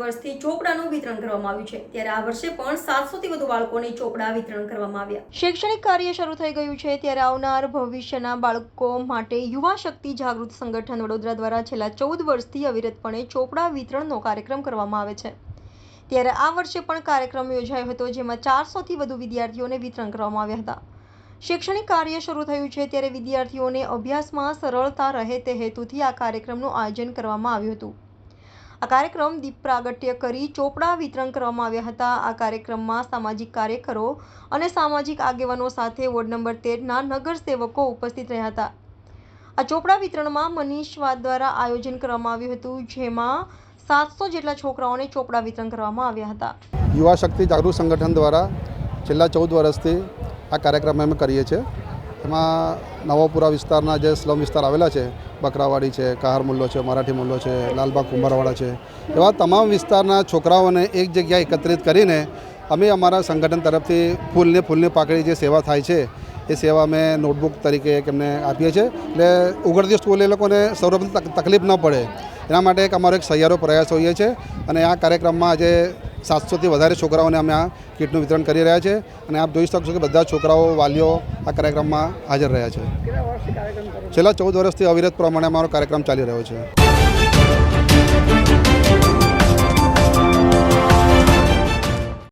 વર્ષથી ચોપડાનું વિતરણ કરવામાં આવ્યું છે. ત્યારે આ વર્ષે પણ સાતસોથી વધુ બાળકોને ચોપડા વિતરણ કરવામાં આવ્યા. શૈક્ષણિક કાર્ય શરૂ થઈ ગયું છે ત્યારે આવનાર ભવિષ્યના બાળકો માટે યુવા શક્તિ જાગૃત સંગઠન વડોદરા દ્વારા છેલ્લા ચૌદ વર્ષથી અવિરતપણે ચોપડા વિતરણનો કાર્યક્રમ કરવામાં આવે છે. ત્યારે આ વર્ષે પણ કાર્યક્રમ યોજાયો હતો જેમાં ચારસોથી વધુ વિદ્યાર્થીઓને વિતરણ કરવામાં આવ્યા હતા. શૈક્ષણિક કાર્ય શરૂ થયું છે ત્યારે વિદ્યાર્થીઓને અભ્યાસમાં સરળતા રહે તે હેતુથી આ કાર્યક્રમનું આયોજન કરવામાં આવ્યું હતું. આ કાર્યક્રમ દીપ પ્રાગટ્ય કરી ચોપડા વિતરણ કરવામાં આવ્યા હતા. આ કાર્યક્રમમાં સામાજિક કાર્યકરો અને સામાજિક આગેવાનો સાથે વોર્ડ નંબર તેરના નગરસેવકો ઉપસ્થિત રહ્યા હતા. આ ચોપડા વિતરણમાં મનીષ વાદ દ્વારા આયોજન કરવામાં આવ્યું હતું, જેમાં સાતસો જેટલા છોકરાઓને ચોપડા વિતરણ કરવામાં આવ્યા હતા. યુવા શક્તિ જાગૃત સંગઠન દ્વારા છેલ્લા ચૌદ વર્ષથી આ કાર્યક્રમ અમે કરીએ છીએ. એમાં નવાપુરા વિસ્તારના જે સ્લમ વિસ્તાર આવેલા છે, બકરાવાડી છે, કહાર મુલ્લો છે, મરાઠી મુલ્લો છે, લાલબાગ કુંભારવાડા છે, એવા તમામ વિસ્તારના છોકરાઓને એક જગ્યાએ એકત્રિત કરીને અમે અમારા સંગઠન તરફથી ફૂલને ફૂલની પાકડી જે સેવા થાય છે, એ સેવા અમે નોટબુક તરીકે એમને આપીએ છીએ. એટલે ઉઘડતી સ્કૂલ એ લોકોને સૌરભ તક- તકલીફ ન પડે. એના માટે એક અમારો એક સહિયારો પ્રયાસ હોઈએ છે અને આ કાર્યક્રમમાં આજે સાતસોથી વધારે છોકરાઓને અમે આ કીટનું વિતરણ કરી રહ્યા છે અને આપ જોઈ શકશો કે બધા છોકરાઓ વાલીઓ આ કાર્યક્રમમાં હાજર રહ્યા છે. છેલ્લા ચૌદ વર્ષથી અવિરત પ્રમાણે અમારો કાર્યક્રમ ચાલી રહ્યો છે.